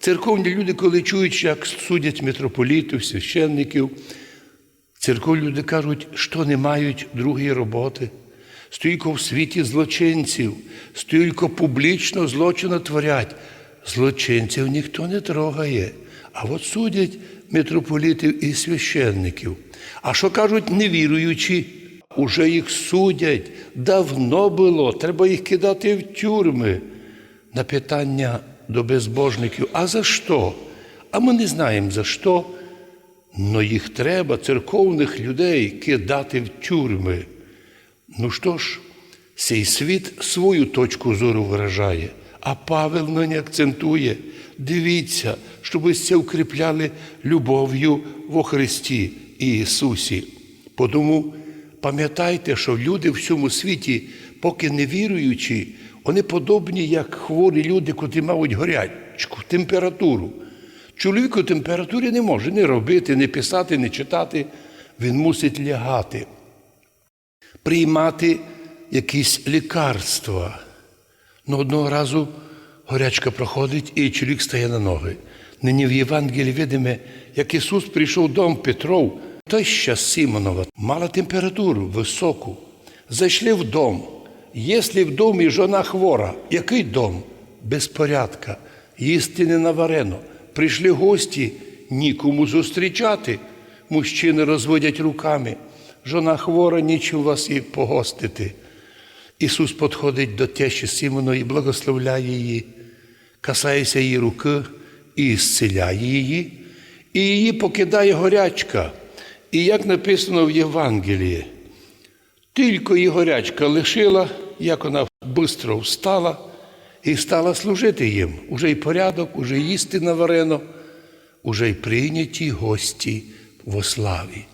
Церковні люди, коли чують, як судять митрополітів, священників, церковні люди кажуть, що не мають другої роботи. Стільки в світі злочинців, стільки публічно злочину творять. Злочинців ніхто не трогає. А от судять митрополітів і священників. А що кажуть невіруючі? Уже їх судять. Давно було, треба їх кидати в тюрми. На питання до безбожників, а за що? А ми не знаємо за що. Но їх треба, церковних людей, кидати в тюрми. Ну що ж, цей світ свою точку зору виражає, а Павел нині акцентує. Дивіться, щоб ви це укріпляли любов'ю во Христі і Ісусі. Тому пам'ятайте, що люди в цьому світі, поки не віруючі, вони подобні, як хворі люди, котрі мають горячку, температуру. Чоловік у температурі не може не робити, не писати, не читати. Він мусить лягати, приймати якісь лікарства. Ну, одного разу горячка проходить, і чоловік стає на ноги. Нині в Євангелії видимо, як Ісус прийшов в Петров, теща Симонова мала температуру високу. Зайшли в дом. Якщо в домі жона хвора, який дом? Безпорядка, їсти не наварено. Прийшли гості, нікому зустрічати. Мужчини розводять руками. Жона хвора, нічим вас і погостити. Ісус підходить до тещі Симоної, благословляє її, касається її руки і зціляє її, і її покидає горячка. І як написано в Євангелії, тільки її горячка лишила, як вона швидко встала і стала служити їм. Уже й порядок, уже їсти наварено, уже й прийняті гості во славі.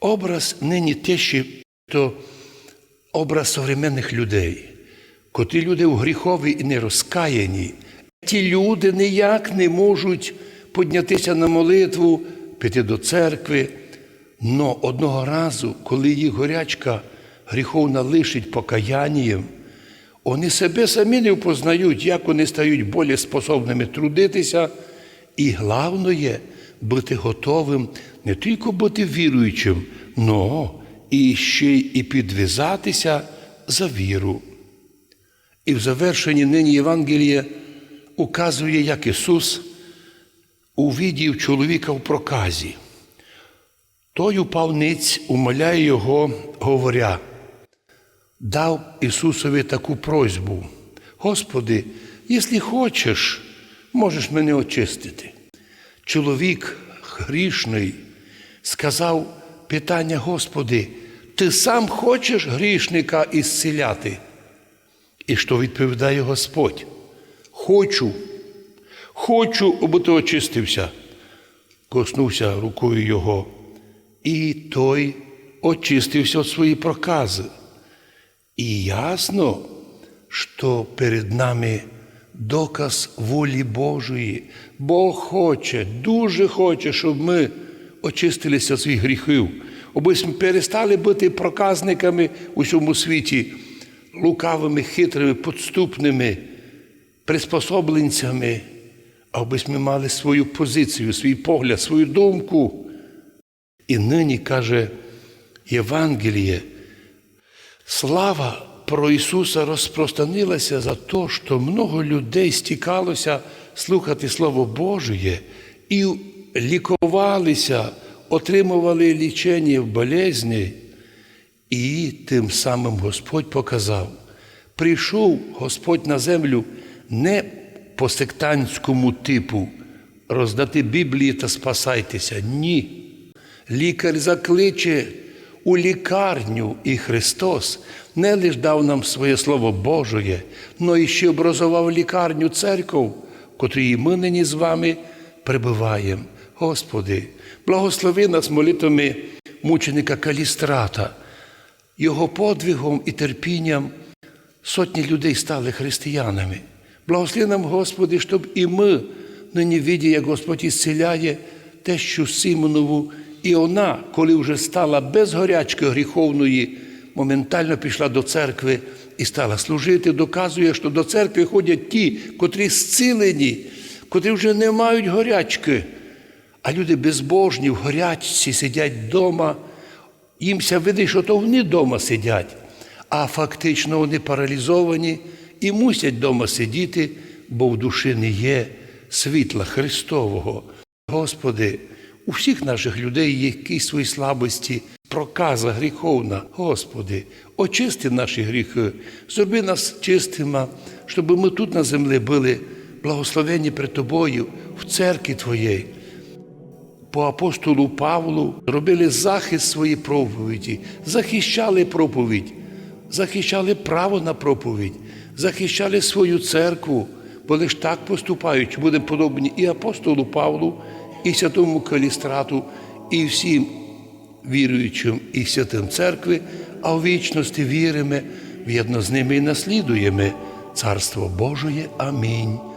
Образ нині тещі то образ современних людей, котрі люди у гріхові і не розкаяні. Ті люди ніяк не можуть піднятися на молитву, піти до церкви. Но одного разу, коли їх горячка гріховна лишить покаянням, вони себе самі не впознають, як вони стають більш способними трудитися. І головне бути готовим не тільки бути віруючим, но і ще й підв'язатися за віру. І в завершенні нині Євангелія указує, як Ісус увидів чоловіка в проказі. Той упав ниць, умоляє його, говоря, дав Ісусові таку просьбу. Господи, якщо хочеш, можеш мене очистити. Чоловік грішний сказав питання, Господи, ти сам хочеш грішника ісціляти? І що відповідає Господь? Хочу, хочу, аби ти очистився. Коснувся рукою його, і той очистився від свої прокази. І ясно, що перед нами доказ волі Божої. Бог хоче, дуже хоче, щоб ми очистилися від своїх гріхів, аби ми перестали бути проказниками у цьому світі, лукавими, хитрими, підступними, приспособленцями, аби ми мали свою позицію, свій погляд, свою думку. І нині каже Євангеліє, слава про Ісуса розпространилася за те, що много людей стікалося слухати Слово Божє і лікувалися, отримували лічення в болезні. І тим самим Господь показав, прийшов Господь на землю не по сектантському типу роздати Біблії та спасайтеся. Ні. Лікар закличе у лікарню і Христос не лиш дав нам своє Слово Божє, но і ще образував лікарню церков, котрій ми нині з вами пребуваємо. Господи, благослови нас молитвами мученика Калістрата, його подвигом і терпінням сотні людей стали християнами. Благослови нам, Господи, щоб і ми нині виді, як Господь ісціляє тещу Симонову, і вона, коли вже стала без горячки гріховної, моментально пішла до церкви і стала служити, доказує, що до церкви ходять ті, котрі зцілені, котрі вже не мають горячки, а люди безбожні в горячці сидять вдома, їмся видить, що то вони вдома сидять, а фактично вони паралізовані і мусять вдома сидіти, бо в душі не є світла Христового. Господи, у всіх наших людей є якісь свої слабості, проказа гріховна. Господи, очисти наші гріхи, зроби нас чистими, щоб ми тут на землі були благословені перед Тобою в церкві Твоєї. По апостолу Павлу робили захист своєї проповіді, захищали проповідь, захищали право на проповідь, захищали свою церкву, бо лиш так поступають, будемо подобні і апостолу Павлу, і святому Калістрату, і всім віруючим і святим церкви, а в вічності віримо, в'єдно з ними і наслідуємо Царство Божоє. Амінь.